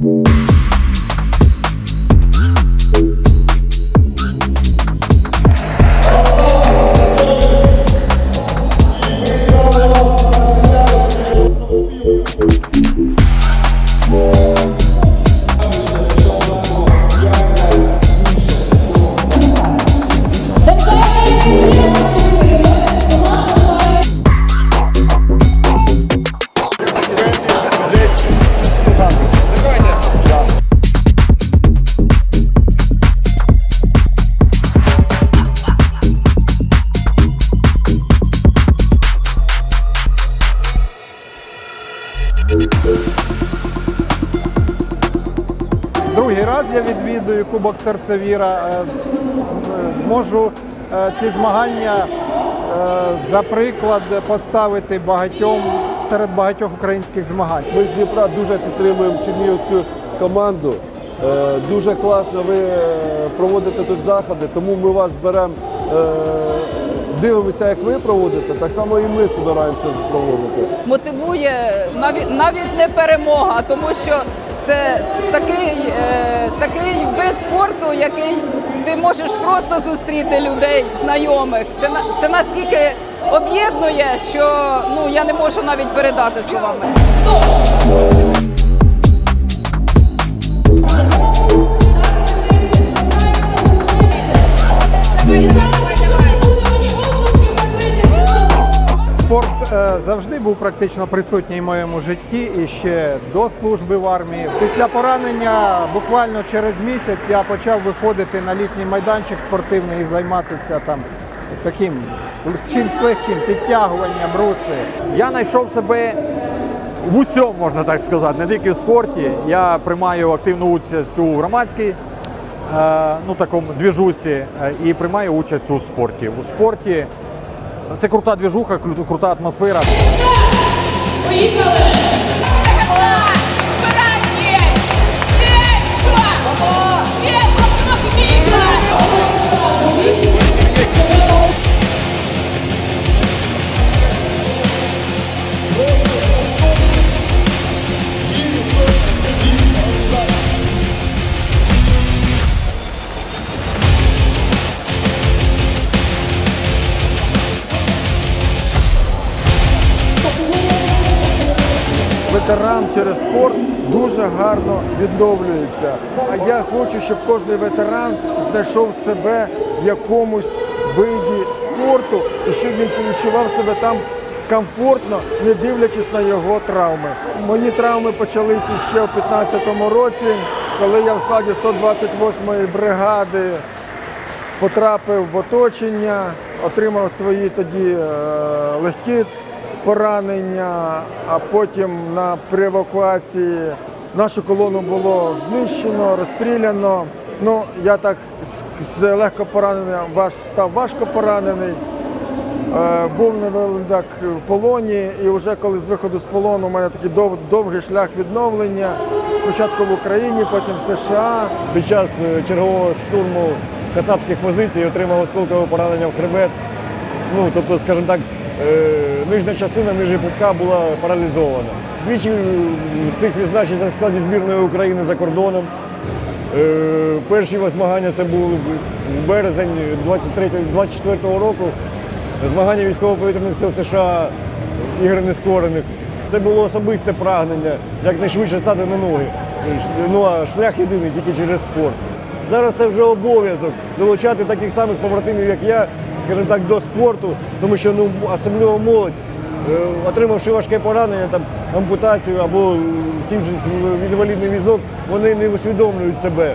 Mm-hmm. Другий раз я відвідую Кубок Серцевіра. Е, е, Можу е, ці змагання за приклад поставити багатьом серед багатьох українських змагань. Ми з Дніпра дуже підтримуємо чернігівську команду. Дуже класно ви проводите тут заходи, тому ми вас беремо, дивимося, як ви проводите, так само і ми збираємося проводити. мотивує навіть навіть не перемога, тому що це такий, е, такий вид спорту, який ти можеш просто зустріти людей, знайомих. Це це наскільки об'єднує, що ну я не можу навіть передати словами. Спорт е, завжди був практично присутній в моєму житті і ще до служби в армії. Після поранення буквально через місяць я почав виходити на літній майданчик спортивний і займатися там таким чимсь легким підтягування, бруси. Я знайшов себе в усьому, можна так сказати, не тільки в спорті. Я приймаю активну участь у громадській е, ну, такому двіжусі е, і приймаю участь у спорті. У спорті це крута двіжуха, кру- крута атмосфера. Ветеран через спорт дуже гарно відновлюється. А я хочу, щоб кожен ветеран знайшов себе в якомусь виді спорту і щоб він відчував себе там комфортно, не дивлячись на його травми. Мої травми почалися ще у 2015 році, коли я в складі 128-ї бригади потрапив в оточення, отримав свої тоді е, легкі поранення, а потім на при евакуації нашу колону було знищено, розстріляно. Ну, я так з- легко пораненим важ, став важко поранений. Е, Був невелик в полоні, і вже коли з виходу з полону у мене такий дов, довгий шлях відновлення. Спочатку в Україні, потім в США. Під час е, чергового штурму кацапських позицій отримав осколкове поранення в хребет. Ну, тобто, скажімо так, нижня частина ниже пупка була паралізована. Двічі е, тих відзначень на складі збірної України за кордоном. Е, Перші змагання це були в березень 23-24 року. Змагання військово-повітряних сил США ігри нескорених. Це було особисте прагнення якнайшвидше стати на ноги. Ну а шлях єдиний тільки через спорт. Зараз це вже обов'язок долучати таких самих побратимів, як я, скажімо так, до спорту, тому що ну особливо молодь, е, отримавши важке поранення, там ампутацію або сівшись в інвалідний візок, вони не усвідомлюють себе.